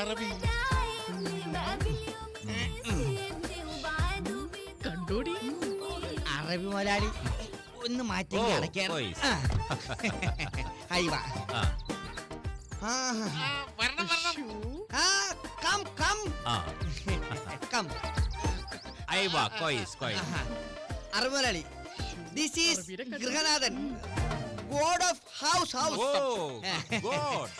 അറബി. കണ്ടോടി? അറബി മുതലാളി. ഒന്ന് മാറ്റി ഓ, അടയ്ക്കണം പോയി. അയ്യ ആ, ആ, വരണം വരണം. Come come. ആ. കം. അയവാ കോയിസ് കോയിസ്. അറബി മുതലാളി. This is Grihanathan. God of house oh house.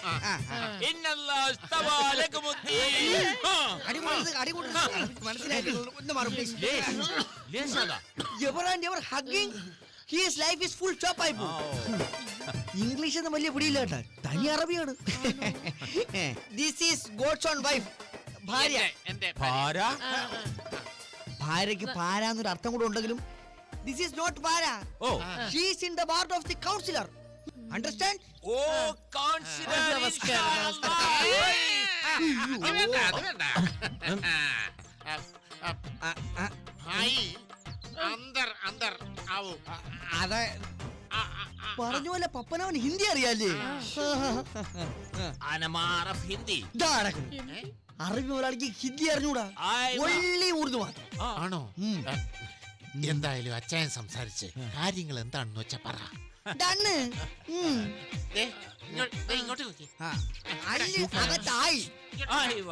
English ഒന്നും വലിയ പിടിയില്ല കേട്ടോ. തനി അറബിയാണ്. This is god's own wife ഭാര്യ. എന്റെ പാരാന്നൊരു അർത്ഥം കൂടെ ഉണ്ടെങ്കിലും ദിസ് ഈസ് നോട്ട് പാര ഓ she's in the ward of the councillor understand oh councillor അത് വേണ്ട അത് വേണ്ട ഭായി അന്തർ അന്തർ ആവൂ അതെ പറഞ്ഞ പോലെ പപ്പനവൻ ഹിന്ദി അറിയാല്ലേ? അന ഹിന്ദി. ഇതാ നടക്കുന്നു. അറബി മുതലാളിക്ക് ഹിന്ദി അറിഞ്ഞൂടാ. ഒള്ളി ഉറുദു മാത്രം. ആണോ? ഉം. ആ, എന്തായാലും അച്ചായൻ സംസാരിച്ച് കാര്യങ്ങൾ എന്താണെന്ന് വെച്ചാ പറ. ഡണ്ണ് ഉം. ദേ, ഇങ്ങോ- ദേ, ഇങ്ങോട്ട് നോക്കി. അല്ല് അകത്തായി വ-.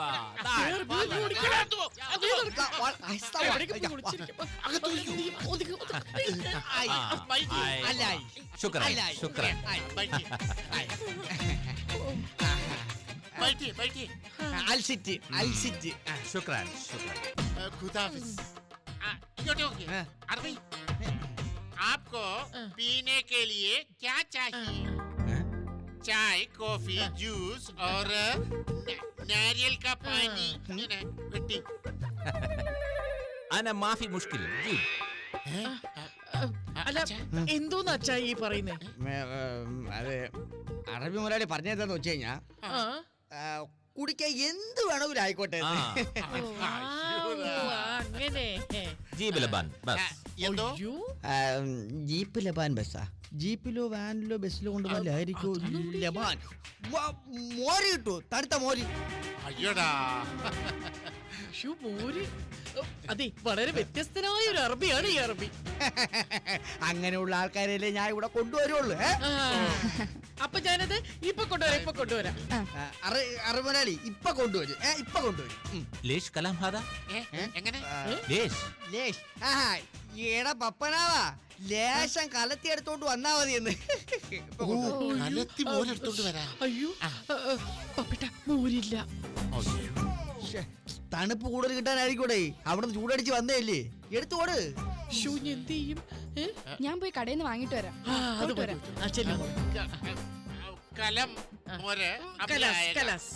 ആയി. അല്ലായി. ശുക്രൻ അല്ലായി. ശുക്രൻ. ആയി. ബൈറ്റി ആയി. ബൈറ്റി ബൈറ്റി അൽസിറ്റ് അൽസിറ്റ് ആ. ശുക്രൻ ശുക്രൻ. छोटे हो। गए अरे भाई आपको पीने के लिए क्या चाहिए? चाय कॉफी जूस और नारियल का पानी। അന മാഫി മുഷ്കിൽ അല്ല എന്തോന്ന് അച്ഛാ ഈ പറയുന്നേ അതെ അറബി മുതലാളി പറഞ്ഞതെന്ന് വെച്ച് കഴിഞ്ഞാ കുടിക്കാൻ എന്ത് വേണമെങ്കിലും ആയിക്കോട്ടെ അങ്ങനെ ജീബ് ലബാൻ ബസ് എന്തോ അയ്യോ ആ, ജീപ്പ് ലബാൻ ബസ്സാ ജീപ്പിലോ വാനിലോ ബസ്സിലോ കൊണ്ടുപോലായിരിക്കോ ലബാൻ വ- മോര് കിട്ടൂ തണുത്ത മോര് അയ്യോടാ ശ്ശോ, മോര് അതെ വളരെ വ്യത്യസ്തനായ ഒരു അറബിയാണ് ഈ അറബി അങ്ങനെയുള്ള ആൾക്കാരല്ലേ ഞാൻ ഇവിടെ കൊണ്ടുവരുള്ളൂ അപ്പൊ ഞാനത് ഇപ്പൊ കൊണ്ടുവരാം ഇപ്പൊ കൊണ്ടുവരാം. ഇപ്പൊ കൊണ്ടുവരും ഇപ്പൊ കൊണ്ടുവരും. കലാം ഹാദാ. എങ്ങനെ? ലേശ് ഈടെ പപ്പനാവാ. ലേശം കലത്തി എടുത്തോണ്ട് വന്നാ മതി എന്ന്. കലത്തി മോരെടുത്തോണ്ട് വരാം. അയ്യോ. പപ്പേട്ട മോരില്ല. തണുപ്പ് കൂടുതൽ കിട്ടാനായിരിക്കൂടെ. അവിടുന്ന് ചൂടടിച്ച് വന്നേ അല്ലേ എടുത്തോട്. ഷൂ ഇനി എന്ത് ചെയ്യും ഞാൻ പോയി കടയിൽ നിന്ന് വാങ്ങിട്ട് വരാം. അത് പോയിട്ട് മതി. വരാം. ആ, ചെല്ലു മോളെ. കലം മോര് കലാസ്. കലാസ്.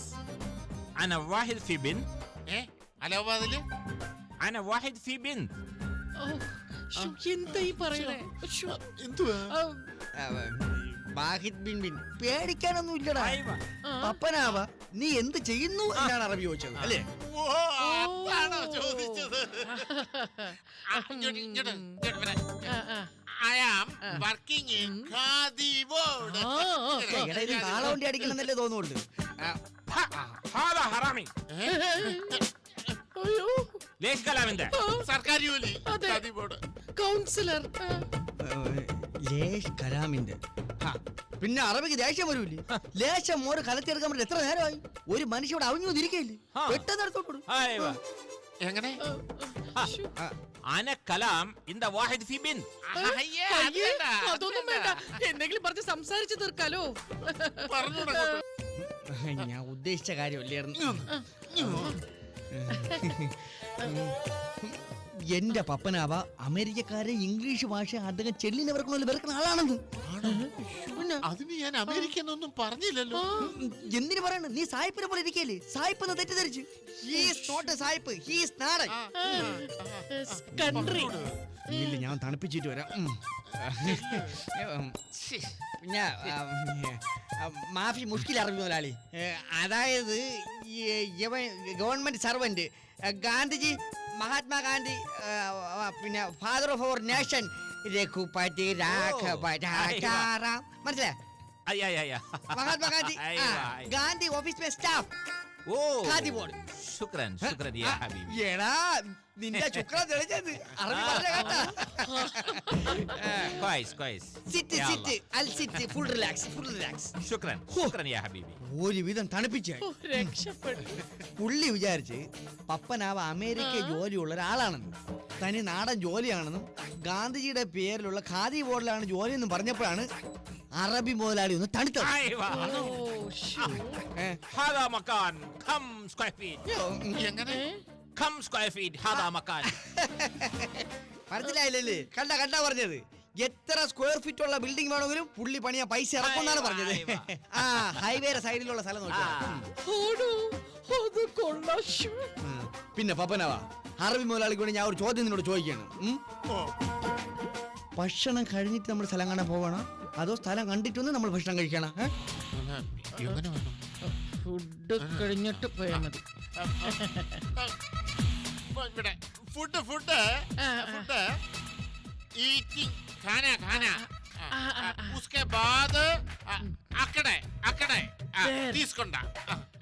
വാഹിദ് ഫി ബിൻ. ഏ? അലഹാബാദിൽ അന വാഹിദ് ഫി ബിൻ. ഓ, ശ്ശോ, എന്താ ഈ പറയണേ ശ്ശോ, എന്തുവാ? ആ, ആ, വാഹിദ് ബിൻ ബിൻ. പേടിക്കാനൊന്നും ഇല്ലടാ അപ്പനാവാ ആ. പപ്പനാവ. നീ എന്ത് ചെയ്യുന്നു എന്നാണ് അറബി ചോദിച്ചത് അല്ലേ? ഓ. അതാണോ? ചോദിച്ചത്. ആ, ആ. എടാ ഇത് കാളവണ്ടി അടിക്കണമെന്നല്ലേ തോന്നുള്ളൂ. ഹറാമി അയ്യോ. സർക്കാർ ജോലി. അതെ. ഖാദി ബോർഡ് കൗൺസിലർ ആ. ഏ, ലേശ് കലാമിന്റെ ആ, പിന്നെ അറബിക്ക് ദേഷ്യം വരൂലേ ലേശം മോര് കലത്തിയെടുക്കാൻ പറ്റും എത്ര നേരമായി? ഒരു മനുഷ്യ അവിഞ്ഞു തിരിക്കയില്ലേ. പെട്ടെന്ന് എടുത്തോട്ട് എങ്ങനെ? ആ. അന കലാം ഇന്ത വാഹിദ് ഫി ബിൻ. അയ്യേ, അത് അയ്യേ, വേണ്ട, അത് അതൊന്നും വേണ്ട. എന്തെങ്കിലും പറഞ്ഞ് സംസാരിച്ചു തീർക്കാലോ. പറഞ്ഞൂടാ അങ്ങോട്ട്. ഞാൻ ഉദ്ദേശിച്ച കാര്യമല്ലായിരുന്നു. എന്റെ പപ്പനാവ അമേരിക്കക്കാരെ ഇംഗ്ലീഷ് ഭാഷ അദ്ദേഹം ചെല്ലിനവർക്കൊന്നും വെറുക്കുന്ന ആളാണെന്ന്. അതിന് ഞാൻ അമേരിക്ക എന്നൊന്നും പറഞ്ഞില്ലല്ലോ എന്തിനു പറയണ? നീ സായിപ്പിനെ പോലെ ഇരിക്കല്ലേ? സായിപ്പ് എന്ന് തെറ്റിദ്ധരിച്ചു ഹീസ് നോട്ട് സായിപ്പ്. ഹീസ് നാടൻ. കൺട്രി ഇല്ല ഞാൻ തണുപ്പിച്ചിട്ട് വരാം. പിന്നെ മാഫി മുഷ്കിൽ അറിഞ്ഞു മുതലാളി. അതായത് ഇവൻ ഗവൺമെന്റ് സർവന്റ് ഗാന്ധിജി മഹാത്മാഗാന്ധി പിന്നെ father of our nation Raghupati Raghava Rajaram. മനസ്സിലായ? മഹാത്മാഗാന്ധി ഗാന്ധി ഓഫീസ് സ്റ്റാഫ് ഓ. ഖാദി ബോർഡ് ശുക്രൻ ശുക്രൻ യാ ഹബീബി. എടാ നിന്റെ ശുക്രൻ തെളിച്ചത് അറബി പറഞ്ഞ കേട്ടാ كويس كويس സിറ്റ് يلا. സിറ്റ് അൽ sit full relax full relax شكرا شكرا يا حبيبي ഒരുവിധം തണുപ്പിച്ച് ഓ, രക്ഷപ്പെട്ടു പുള്ളി വിചാരിച്ച് പപ്പനാവ് അമേരിക്ക ജോലിയുള്ള ഒരാളാണെന്ന് തനി നാടൻ ജോലിയാണെന്നും ഗാന്ധിജിയുടെ പേരിലുള്ള ഖാദി ബോർഡിലാണ് ജോലിയെന്നും പറഞ്ഞപ്പോഴാണ് അറബി മുതലാളി ഒന്ന് തണുത്തത് ايوه ഓ ശ്ശോ. ഏ, هذا مكان كم سكوير فيت എങ്ങനെ ഏ? കം സ്ക്വയർ ഫീറ്റ് ഹാദാ മക്കാൻ മനസ്സിലായില്ലേ കണ്ട കണ്ട പറഞ്ഞത്. എത്ര സ്ക്വയർ ഫീറ്റ് ഉള്ള ബിൽഡിംഗ് വേണമെങ്കിലും പുള്ളി പണിയാ പൈസ ഇറക്കുന്നാണ് പറഞ്ഞത്. ആ ഹൈവേ സൈഡിലുള്ള സ്ഥലം പിന്നെ പപ്പനവാ അറബി മുതലാളിക്ക് വേണ്ടി ഞാൻ ഒരു ചോദ്യം നിന്നോട് ചോദിക്കാണ് ഭക്ഷണം കഴിഞ്ഞിട്ട് നമ്മൾ സ്ഥലം കാണാൻ പോവാണോ? അതോ സ്ഥലം കണ്ടിട്ട് നമ്മൾ ഭക്ഷണം കഴിക്കണം? ഫുഡ് കഴിഞ്ഞിട്ട് പോയാൽ മതി. ഇവിടെ ഫുഡ് ഫുഡ് ഫുഡ് ഈറ്റിംഗ് ഖാന ഖാന. ഉസ്കെ ബാദ് അക്കടെ അക്കടെ. തീസ്കൊണ്ട.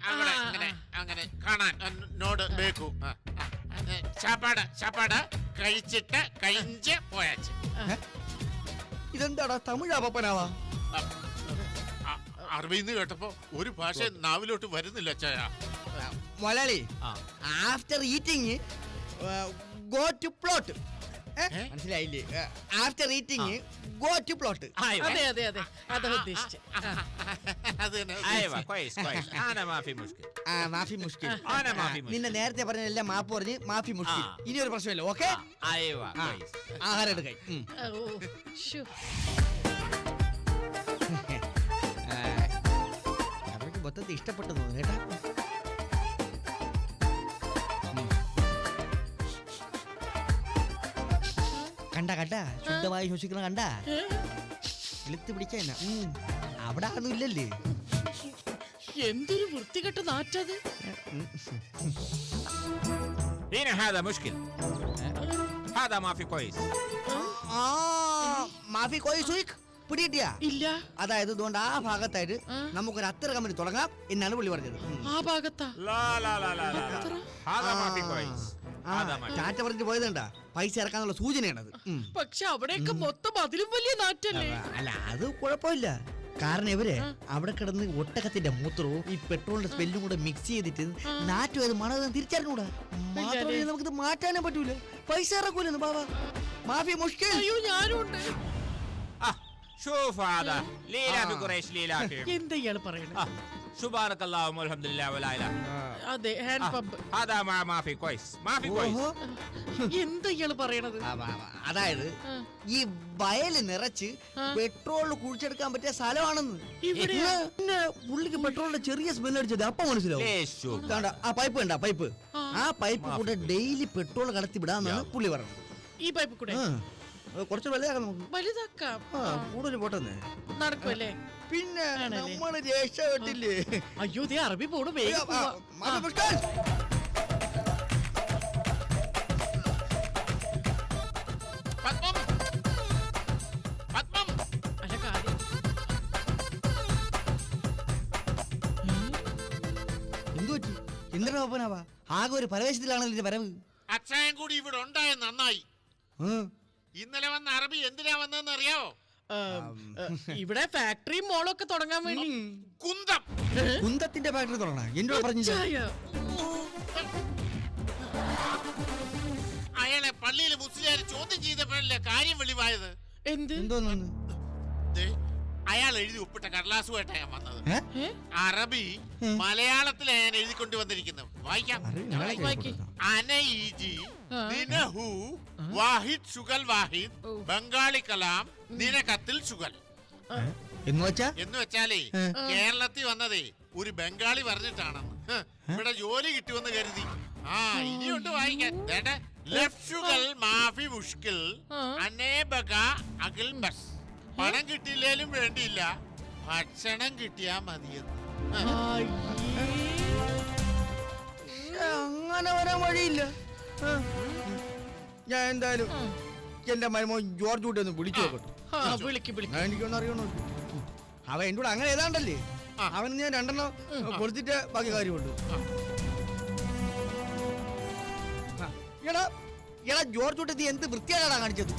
അങ്ങനെ അങ്ങനെ അങ്ങനെ കാണാൻ നോട് ബേക്കു. ചാപ്പാട് ചാപ്പാട് കഴിച്ചിട്ട് കഴിഞ്ഞ് പോയാച്ച്. ഇതെന്താടാ? തമിഴ് അപ്പനാവാ അറബിന്ന് കേട്ടപ്പോ ഒരു ഭാഷ നാവിലോട്ട് വരുന്നില്ല ചായ മുലളി after eating go to plot മനസ്സിലായില്ലേ after eating go to plot അതെ അതെ അതെ അതാ ഉദ്ദേശിച്ചത് നിന്നെ നേരത്തെ പറഞ്ഞ എല്ലാം മാപ്പ് പറഞ്ഞ് മാഫി മുഷ്കിൽ ഇനി ഒരു പ്രശ്നമില്ല ഓക്കെ ആഹാരം എടുക്കൈ മൊത്തത്തിൽ ഇഷ്ടപ്പെട്ടു തോന്നുന്നു കേട്ടോ കണ്ട കണ്ട ശുദ്ധമായി ശ്വസിക്കണം കണ്ട ഏ? ഇളുത്ത് പിടിച്ച അവിടെ അതൊന്നും ഇല്ലല്ലേ എന്തൊരു വൃത്തികെട്ട നാറ്റത് ഉം. هنا هذا مشكل هذا ما في كويس ആ മാഫി കോയി സുയിക് പിടികിട്ടിയാ ഇല്ല അതായത് ഇതുകൊണ്ട് ആ ഭാഗത്തായിട്ട് ആ. നമുക്കൊരു അത്തര കമ്പനി തുടങ്ങാം എന്നാണ് പുള്ളി പറഞ്ഞത് ഉം. ആ ഭാഗത്താ لا لا لا لا لا, لا. هذا ما في ആ. كويس ആ, هذا ما في ടാറ്റ പറഞ്ഞിട്ട് പോയതുണ്ടാ പൈസ ഇറക്കാന്നുള്ള സൂചനയാണത്. പക്ഷെ അവിടെയൊക്കെ മൊത്തം അതിലും വലിയ നാറ്റല്ലേ? അല്ല അത് കുഴപ്പമില്ല. കാരണം ഇവർ അവിടെ കിടന്ന് ഒട്ടകത്തിന്റെ മൂത്രവും ഈ പെട്രോളിന്റെ സ്മെല്ലും കൂടെ മിക്സ് ചെയ്തിട്ട് നാറ്റും അത് മണം തിരിച്ചറിഞ്ഞുകൂടാ നമുക്ക് മാറ്റാനേ പറ്റൂല. പൈസ ഇറക്കൂലെന്ന് ബാബാ. മാഫിയ മുഷ്കിൽ. അയ്യോ ഞാനുണ്ട്. ആ, ഷോ ലീലാ ബി ലീലാ പറയണേ? ആ, സുബ്ഹാനക്കല്ലാഹുമ്മ വലാ ഇലാഹ. അതെ ഹാൻഡ് പമ്പ് അതാ മാഫി കോയ്സ് മാഫി കോയ്സ്. ഓഹോ. ഇയാൾ പറയണത്? അതായത് ഈ വയൽ നിറച്ച് പെട്രോൾ കുഴിച്ചെടുക്കാൻ പറ്റിയ സ്ഥലമാണെന്ന്. ഇവിടെ? പിന്നെ പുള്ളിക്ക് പെട്രോളിന്റെ ചെറിയ സ്മെൽ അടിച്ചത്. അപ്പൊ മനസ്സിലാവും. ആ പൈപ്പ് വേണ്ട പൈപ്പ് ആ. പൈപ്പ് കൂടെ ഡെയിലി പെട്രോൾ കടത്തി വിടാന്നാണ് പുള്ളി പറഞ്ഞത്. ഈ പൈപ്പ് കൂടെ? അത് കുറച്ച് വലുതാക്കാം വലുതാക്കാം. ആ, കൂടുതൽ പോട്ടെന്ന്. നടക്കുമല്ലേ പിന്നെ ആണല്ലേ? നമ്മൾ രക്ഷപ്പെട്ടില്ലേ? അയ്യോ ദേ അറബി പോണു വേഗം പോവാ. ആ! പത്മം. പത്മം. അല്ല കാര്യം. എന്തു പറ്റി? എന്തിനാ ഒപ്പനാവാ ആകെ ഒരു പരവേശത്തിലാണല്ലോ ഇതിന്റെ വരവ്. കൂടി ഇവിടെ ഉണ്ടായ നന്നായി. ആ, ഇന്നലെ വന്ന അറബി എന്തിനാ വന്നതെന്ന് അറിയാവോ? ഇവിടെ ഫാക്ടറിയും മോളൊക്കെ ഒക്കെ തുടങ്ങാൻ വേണ്ടി. കുന്തം. കുന്തത്തിന്റെ ഫാക്ടറി തുടങ്ങണം? എന്നോട് പറഞ്ഞു. അയാളെ പള്ളിയിൽ മുസ്ലിയാർ ചോദ്യം ചെയ്തപ്പോഴല്ലേ കാര്യം വെളിവായത്? എന്ത്? എന്തോന്നു? അയാൾ എഴുതി ഒപ്പിട്ട കടലാസുമായിട്ടാണ് ഞാൻ വന്നത്? അറബി. മലയാളത്തിലാണ് ഞാൻ എഴുതിക്കൊണ്ട് വന്നിരിക്കുന്നത്. വായിക്കാം അറിവ് ഞങ്ങളെ വായിക്ക്. കേൾക്കപ്പെടുത്താം. അനഈജി നിനഹു വാഹിദ് സുഗൽ വാഹിദ് ബംഗാളി കലാം നിനക്കത്തിൽ സുഗൽ. എന്ന് വെച്ചാ? എന്ന് വെച്ചാലേ. കേരളത്തിൽ വന്നതേ ഒരു ബംഗാളി പറഞ്ഞിട്ടാണെന്ന്. ഇവിടെ ജോലി കിട്ടുമെന്ന് കരുതി. ആ ഇനിയുണ്ട് വായിക്കാൻ. ദേണ്ടെ, മാഫി മുഷ്കിൽ. അനേബക ബസ്. പണം കിട്ടിയില്ലേലും വേണ്ടിയില്ല. ഭക്ഷണം കിട്ടിയാ മതിയെന്ന്. അങ്ങനെ വരാൻ വഴിയില്ല. ആ. ഞാൻ എന്തായാലും എന്റെ മരുമോൻ ജോർജ് കൂട്ടി ഒന്ന് വിളിച്ചു നോക്കട്ടെ. ആ വിളിക്ക് വിളിക്ക്. ഞാൻ എനിക്കൊന്നും അറിയണോ? അവ എന്റെ കൂടെ അങ്ങനെ ഏതാണ്ടല്ലേ? അവന് ഞാൻ രണ്ടെണ്ണം കൊടുത്തിട്ട് ബാക്കി കാര്യമുണ്ട്. ആ, എടാ എടാ ജോർജ് കൂട്ടത്തി എന്ത് വൃത്തിയാടാ കാണിച്ചത്?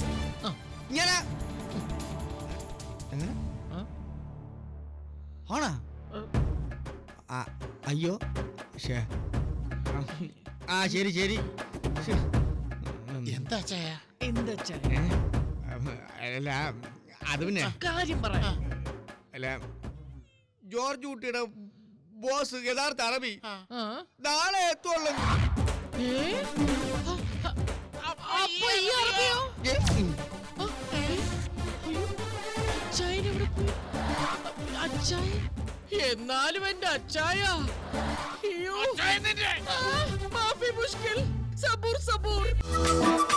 ആ. ഇങ്ങനെ? എങ്ങനെ? ആ? ആണാ? ആ. അയ്യോ ഷേ ആ, ആ ശരി ശരി. എന്താ ചായ എന്താ ചായ? ഏ, അല്ല അത് പിന്നെ. കാര്യം പറ. അല്ല ജോർജ് കുട്ടിയുടെ ബോസ് യഥാർത്ഥ അറബി. ആ? നാളെ എത്തുള്ളൂ ഏ? അപ്പൊ ഈ അറബിയോ. ആ, ഏ? അയ്യോ, അച്ചായൻ എവിടെ പോയി? അച്ചായൻ? എന്നാലും എന്റെ അച്ചായ. അയ്യോ. ആ, മാഫി മുഷ്കിൽ സബൂർ സബൂർ